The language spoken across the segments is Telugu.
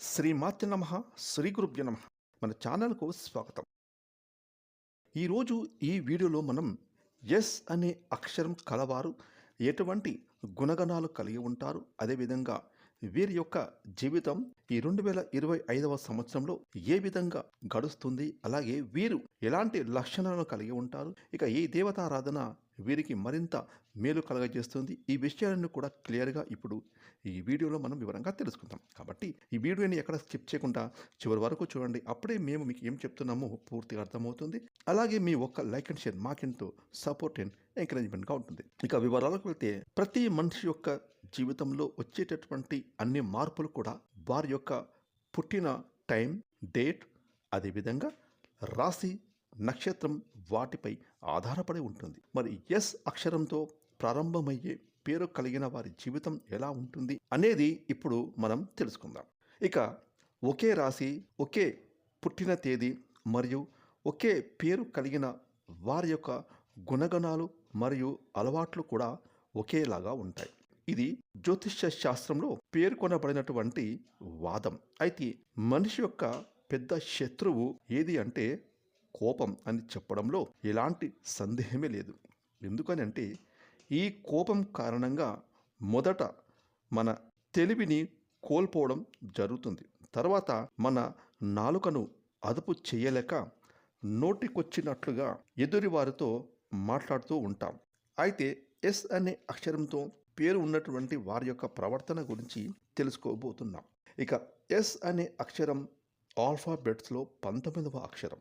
శ్రీమాత్య నమ శ్రీ గురుభ్య నమ. మన ఛానల్కు స్వాగతం. ఈరోజు ఈ వీడియోలో మనం ఎస్ అనే అక్షరం కలవారు ఎటువంటి గుణగణాలు కలిగి ఉంటారు అదేవిధంగా వీరి యొక్క జీవితం ఈ రెండు వేల ఇరవై ఐదవ సంవత్సరంలో ఏ విధంగా గడుస్తుంది అలాగే వీరు ఎలాంటి లక్షణాలను కలిగి ఉంటారు ఇక ఈ దేవతారాధన వీరికి మరింత మేలు కలగజేస్తుంది ఈ విషయాలను కూడా క్లియర్గా ఇప్పుడు ఈ వీడియోలో మనం వివరంగా తెలుసుకుందాం. కాబట్టి ఈ వీడియోని ఎక్కడ స్కిప్ చేయకుండా చివరి వరకు చూడండి. అప్పుడే మేము మీకు ఏం చెప్తున్నామో పూర్తిగా అర్థమవుతుంది. అలాగే మీ ఒక్క లైక్ అండ్ షేర్ మాకెంతో సపోర్ట్ అండ్ ఎంకరేజ్మెంట్గా ఉంటుంది. ఇక వివరాలకు వెళ్తే ప్రతి మనిషి యొక్క జీవితంలో వచ్చేటటువంటి అన్ని మార్పులు కూడా వారి యొక్క పుట్టిన టైం డేట్ అదేవిధంగా రాశి నక్షత్రం వాటిపై ఆధారపడి ఉంటుంది. మరి ఎస్ అక్షరంతో ప్రారంభమయ్యే పేరు కలిగిన వారి జీవితం ఎలా ఉంటుంది అనేది ఇప్పుడు మనం తెలుసుకుందాం. ఇక ఒకే రాశి ఒకే పుట్టిన తేదీ మరియు ఒకే పేరు కలిగిన వారి యొక్క గుణగణాలు మరియు అలవాట్లు కూడా ఒకేలాగా ఉంటాయి. ఇది జ్యోతిష్య శాస్త్రంలో పేర్కొనబడినటువంటి వాదం. అయితే మనిషి యొక్క పెద్ద శత్రువు ఏది అంటే కోపం అని చెప్పడంలో ఎలాంటి సందేహమే లేదు. ఎందుకని అంటే ఈ కోపం కారణంగా మొదట మన తెలివిని కోల్పోవడం జరుగుతుంది. తర్వాత మన నాలుకను అదుపు చేయలేక నోటికొచ్చినట్లుగా ఎదురివారితో మాట్లాడుతూ ఉంటాం. అయితే ఎస్ అనే అక్షరంతో పేరు ఉన్నటువంటి వారి యొక్క ప్రవర్తన గురించి తెలుసుకోబోతున్నాం. ఇక ఎస్ అనే అక్షరం ఆల్ఫాబెట్స్లో పంతొమ్మిదవ అక్షరం.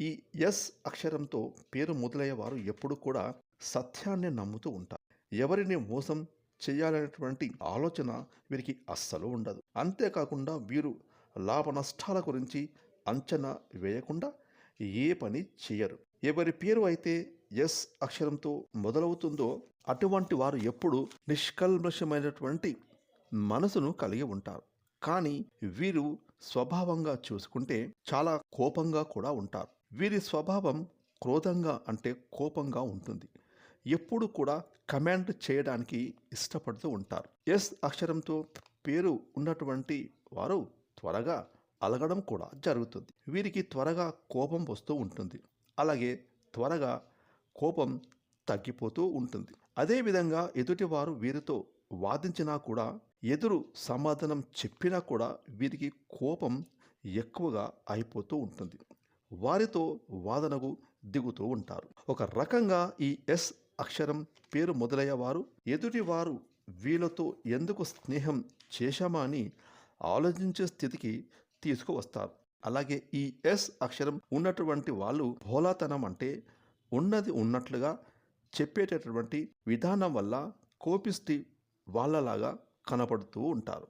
ఈ ఎస్ అక్షరంతో పేరు మొదలయ్యేవారు ఎప్పుడు కూడా సత్యాన్ని నమ్ముతూ ఉంటారు. ఎవరిని మోసం చేయాలనేటువంటి ఆలోచన వీరికి అస్సలు ఉండదు. అంతేకాకుండా వీరు లాభ నష్టాల గురించి అంచనా వేయకుండా ఏ పని చేయరు. ఎవరి పేరు అయితే ఎస్ అక్షరంతో మొదలవుతుందో అటువంటి వారు ఎప్పుడు నిష్కల్మషమైనటువంటి మనసును కలిగి ఉంటారు. కానీ వీరు స్వభావంగా చూసుకుంటే చాలా కోపంగా కూడా ఉంటారు. వీరి స్వభావం క్రోధంగా అంటే కోపంగా ఉంటుంది. ఎప్పుడు కూడా కమాండ్ చేయడానికి ఇష్టపడుతూ ఉంటారు. ఎస్ అక్షరంతో పేరు ఉన్నటువంటి వారు త్వరగా అలగడం కూడా జరుగుతుంది. వీరికి త్వరగా కోపం వస్తూ ఉంటుంది. అలాగే త్వరగా కోపం తగ్గిపోతూ ఉంటుంది. అదేవిధంగా ఎదుటివారు వీరితో వాదించినా కూడా ఎదురు సమాధానం చెప్పినా కూడా వీరికి కోపం ఎక్కువగా అయిపోతూ ఉంటుంది. వారితో వాదనకు దిగుతూ ఉంటారు. ఒక రకంగా ఈ ఎస్ అక్షరం పేరు మొదలయ్యేవారు ఎదుటివారు వీళ్ళతో ఎందుకు స్నేహం చేశామా అని ఆలోచించే స్థితికి తీసుకువస్తారు. అలాగే ఈ ఎస్ అక్షరం ఉన్నటువంటి వాళ్ళు భోలాతనం అంటే ఉన్నది ఉన్నట్లుగా చెప్పేటటువంటి విధానం వల్ల కోపిస్టి వాళ్ళలాగా కనపడుతూ ఉంటారు.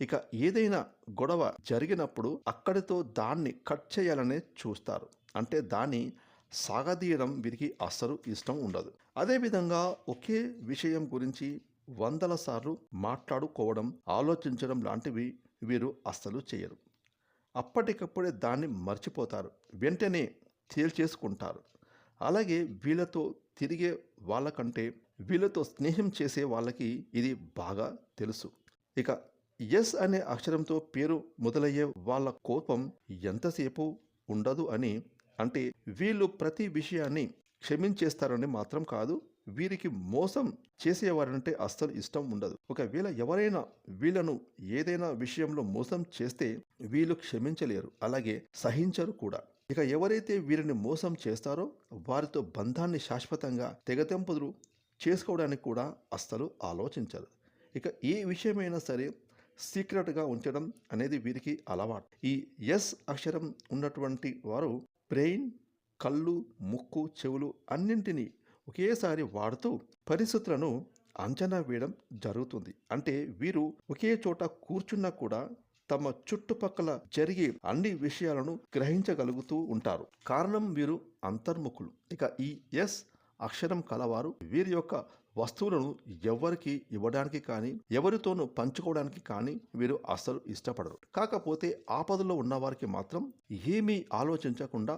ఇక ఏదైనా గొడవ జరిగినప్పుడు అక్కడితో దాన్ని కట్ చేయాలనే చూస్తారు. అంటే దాన్ని సాగదీయడం వీరికి అస్సలు ఇష్టం ఉండదు. అదేవిధంగా ఒకే విషయం గురించి వందల సార్లు మాట్లాడుకోవడం ఆలోచించడం లాంటివి వీరు అస్సలు చేయరు. అప్పటికప్పుడే దాన్ని మర్చిపోతారు. వెంటనే తేల్చేసుకుంటారు. అలాగే వీళ్ళతో తిరిగే వాళ్ళకంటే వీళ్ళతో స్నేహం చేసే వాళ్ళకి ఇది బాగా తెలుసు. ఇక ఎస్ అనే అక్షరంతో పేరు మొదలయ్యే వాళ్ళ కోపం ఎంతసేపు ఉండదు అని అంటే వీళ్ళు ప్రతి విషయాన్ని క్షమించేస్తారని మాత్రం కాదు వీరికి మోసం చేసేవారంటే అస్సలు ఇష్టం ఉండదు. ఒకవేళ ఎవరైనా వీళ్ళను ఏదైనా విషయంలో మోసం చేస్తే వీళ్ళు క్షమించలేరు అలాగే సహించరు కూడా. ఇక ఎవరైతే వీరిని మోసం చేస్తారో వారితో బంధాన్ని శాశ్వతంగా తెగతెంపులు చేసుకోవడానికి కూడా అస్సలు ఆలోచించరు. ఇక ఏ విషయమైనా సరే సీక్రెట్గా ఉంచడం అనేది వీరికి అలవాటు. ఈ ఎస్ అక్షరం ఉన్నటువంటి వారు బ్రెయిన్ కళ్ళు ముక్కు చెవులు అన్నింటినీ ఒకేసారి వాడుతూ పరిస్థితులను అంచనా వేయడం జరుగుతుంది. అంటే వీరు ఒకే చోట కూర్చున్నా కూడా తమ చుట్టుపక్కల జరిగే అన్ని విషయాలను గ్రహించగలుగుతూ ఉంటారు. కారణం వీరు అంతర్ముఖులు. ఇక ఈ ఎస్ అక్షరం కలవారు వీరి యొక్క వస్తువులను ఎవరికి ఇవ్వడానికి కానీ ఎవరితోనూ పంచుకోవడానికి కానీ వీరు అస్సలు ఇష్టపడరు. కాకపోతే ఆపదలో ఉన్నవారికి మాత్రం ఏమీ ఆలోచించకుండా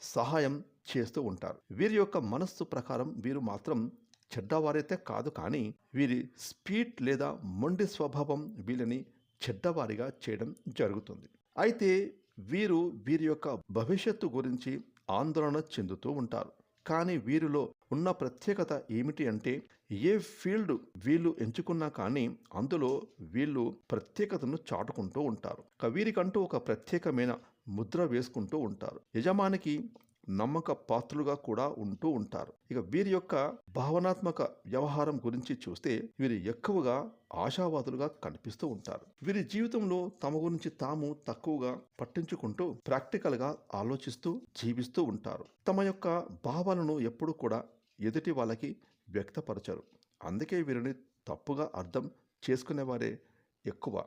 సహాయం చేస్తూ ఉంటారు. వీరి యొక్క మనస్సు ప్రకారం వీరు మాత్రం చెడ్డవారైతే కాదు కానీ వీరి స్పీడ్ లేదా మొండి స్వభావం వీళ్ళని చెడ్డవారిగా చేయడం జరుగుతుంది. అయితే వీరు వీరి యొక్క భవిష్యత్తు గురించి ఆందోళన చెందుతూ ఉంటారు. కానీ వీరిలో ఉన్న ప్రత్యేకత ఏమిటి అంటే ఏ ఫీల్డ్ వీళ్ళు ఎంచుకున్నా కానీ అందులో వీళ్ళు ప్రత్యేకతను చాటుకుంటూ ఉంటారు. వీరికంటూ ఒక ప్రత్యేకమైన ముద్ర వేసుకుంటూ ఉంటారు. యజమానికి నమ్మక పాత్రులుగా కూడా ఉంటూ ఉంటారు. ఇక వీరి యొక్క భావనాత్మక వ్యవహారం గురించి చూస్తే వీరు ఎక్కువగా ఆశావాదులుగా కనిపిస్తూ ఉంటారు. వీరి జీవితంలో తమ గురించి తాము తక్కువగా పట్టించుకుంటూ ప్రాక్టికల్గా ఆలోచిస్తూ జీవిస్తూ ఉంటారు. తమ యొక్క భావాలను ఎప్పుడు కూడా ఎదుటి వాళ్ళకి వ్యక్తపరచరు. అందుకే వీరిని తప్పుగా అర్థం చేసుకునేవారే ఎక్కువ.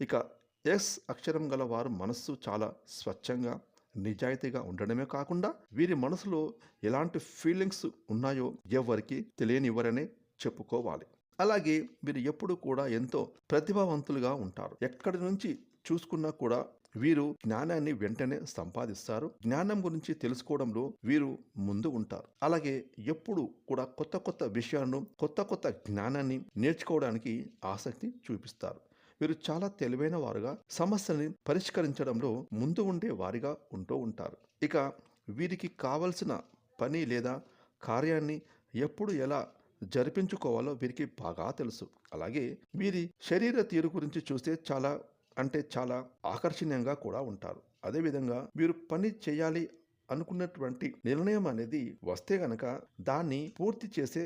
ఇక ఎస్ అక్షరం గల వారు మనస్సు చాలా స్వచ్ఛంగా నిజాయితీగా ఉండడమే కాకుండా వీరి మనసులో ఎలాంటి ఫీలింగ్స్ ఉన్నాయో ఎవరికి తెలియనివ్వరనే చెప్పుకోవాలి. అలాగే వీరు ఎప్పుడు కూడా ఎంతో ప్రతిభావంతులుగా ఉంటారు. ఎక్కడి నుంచి చూసుకున్నా కూడా వీరు జ్ఞానాన్ని వెంటనే సంపాదిస్తారు. జ్ఞానం గురించి తెలుసుకోవడంలో వీరు ముందు ఉంటారు. అలాగే ఎప్పుడు కూడా కొత్త కొత్త విషయాలను కొత్త కొత్త జ్ఞానాన్ని నేర్చుకోవడానికి ఆసక్తి చూపిస్తారు. వీరు చాలా తెలివైన వారుగా సమస్యని పరిష్కరించడంలో ముందు ఉండే వారిగా ఉంటూ ఉంటారు. ఇక వీరికి కావలసిన పని లేదా కార్యాన్ని ఎప్పుడు ఎలా జరిపించుకోవాలో వీరికి బాగా తెలుసు. అలాగే వీరి శరీర తీరు గురించి చూస్తే చాలా అంటే చాలా ఆకర్షణీయంగా కూడా ఉంటారు. అదేవిధంగా వీరు పని చేయాలి అనుకున్నటువంటి నిర్ణయం అనేది వస్తే గనక దాన్ని పూర్తి చేసే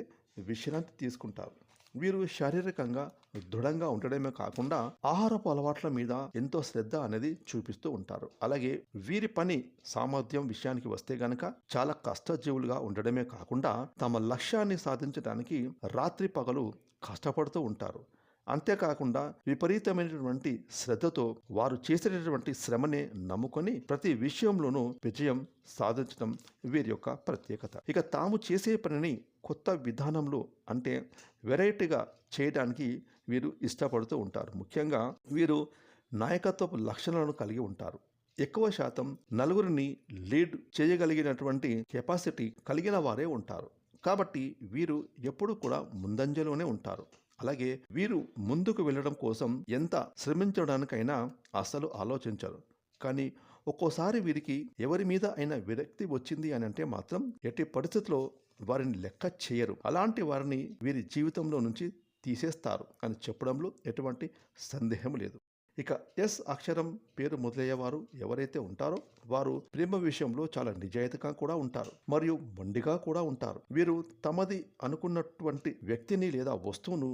విశ్రాంతి తీసుకుంటారు. వీరు శారీరకంగా దృఢంగా ఉండడమే కాకుండా ఆహారపు అలవాట్ల మీద ఎంతో శ్రద్ధ అనేది చూపిస్తూ ఉంటారు. అలాగే వీరి పని సామర్థ్యం విషయానికి వస్తే గనక చాలా కష్టజీవులుగా ఉండడమే కాకుండా తమ లక్ష్యాన్ని సాధించడానికి రాత్రి పగలు కష్టపడుతూ ఉంటారు. అంతేకాకుండా విపరీతమైనటువంటి శ్రద్ధతో వారు చేసేటటువంటి శ్రమనే నమ్ముకొని ప్రతి విషయంలోనూ విజయం సాధించడం వీరి యొక్క ప్రత్యేకత. ఇక తాము చేసే పనిని కొత్త విధానంలో అంటే వెరైటీగా చేయడానికి వీరు ఇష్టపడుతూ ఉంటారు. ముఖ్యంగా వీరు నాయకత్వపు లక్షణాలను కలిగి ఉంటారు. ఎక్కువ శాతం నలుగురిని లీడ్ చేయగలిగినటువంటి కెపాసిటీ కలిగిన వారే ఉంటారు. కాబట్టి వీరు ఎప్పుడూ కూడా ముందంజలోనే ఉంటారు. అలాగే వీరు ముందుకు వెళ్ళడం కోసం ఎంత శ్రమించడానికైనా అస్సలు ఆలోచించరు. కానీ ఒక్కోసారి వీరికి ఎవరి మీద అయినా విరక్తి వచ్చింది అని అంటే మాత్రం ఎట్టి పరిస్థితిలో వారిని లెక్క చేయరు. అలాంటి వారిని వీరి జీవితంలో నుంచి తీసేస్తారు అని చెప్పడంలో ఎటువంటి సందేహం లేదు. ఇక ఎస్ అక్షరం పేరు మొదలయ్యేవారు ఎవరైతే ఉంటారో వారు ప్రేమ విషయంలో చాలా నిజాయితీగా కూడా ఉంటారు మరియు మొండిగా కూడా ఉంటారు. వీరు తమది అనుకున్నటువంటి వ్యక్తిని లేదా వస్తువును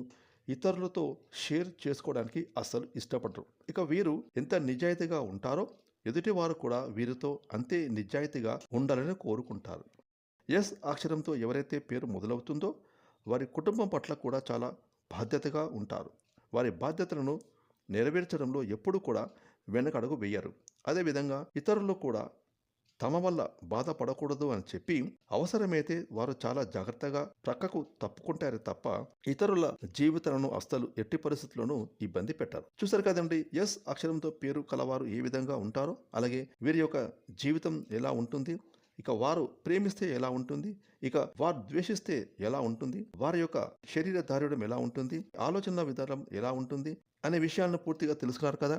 ఇతరులతో షేర్ చేసుకోవడానికి అస్సలు ఇష్టపడరు. ఇక వీరు ఎంత నిజాయితీగా ఉంటారో ఎదుటివారు కూడా వీరితో అంతే నిజాయితీగా ఉండాలని కోరుకుంటారు. ఎస్ అక్షరంతో ఎవరైతే పేరు మొదలవుతుందో వారి కుటుంబం పట్ల కూడా చాలా బాధ్యతగా ఉంటారు. వారి బాధ్యతలను నెరవేర్చడంలో ఎప్పుడూ కూడా వెనకడుగు వేయరు. అదేవిధంగా ఇతరులు కూడా తమ వల్ల బాధపడకూడదు అని చెప్పి అవసరమైతే వారు చాలా జాగ్రత్తగా ప్రక్కకు తప్పుకుంటారే తప్ప ఇతరుల జీవితాలను అస్సలు ఎట్టి పరిస్థితుల్లోనూ ఇబ్బంది పెట్టారు. చూసారు కదండి ఎస్ అక్షరంతో పేరు కలవారు ఏ విధంగా ఉంటారో అలాగే వీరి యొక్క జీవితం ఎలా ఉంటుంది ఇక వారు ప్రేమిస్తే ఎలా ఉంటుంది? ఇక వారు ద్వేషిస్తే ఎలా ఉంటుంది? వారి యొక్క శరీర దారుడం ఎలా ఉంటుంది? ఆలోచన విధానం ఎలా ఉంటుంది? అనే విషయాలను పూర్తిగా తెలుసుకున్నారు కదా?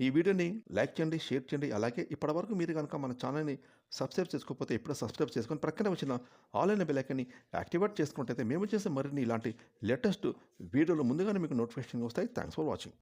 ఈ వీడియోని లైక్ చేయండి షేర్ చేయండి. అలాగే ఇప్పటివరకు మీరు కనుక మన ఛానల్ని సబ్స్క్రైబ్ చేసుకోకపోతే ఇప్పుడు సబ్స్క్రైబ్ చేసుకొని ప్రక్కన వచ్చిన ఆన్లైన్ బెలైకన్ని యాక్టివేట్ చేసుకుంటే మేము చేసే మరిన్ని ఇలాంటి లేటెస్ట్ వీడియోలు ముందుగానే మీకు నోటిఫికేషన్ వస్తాయి. Thanks for watching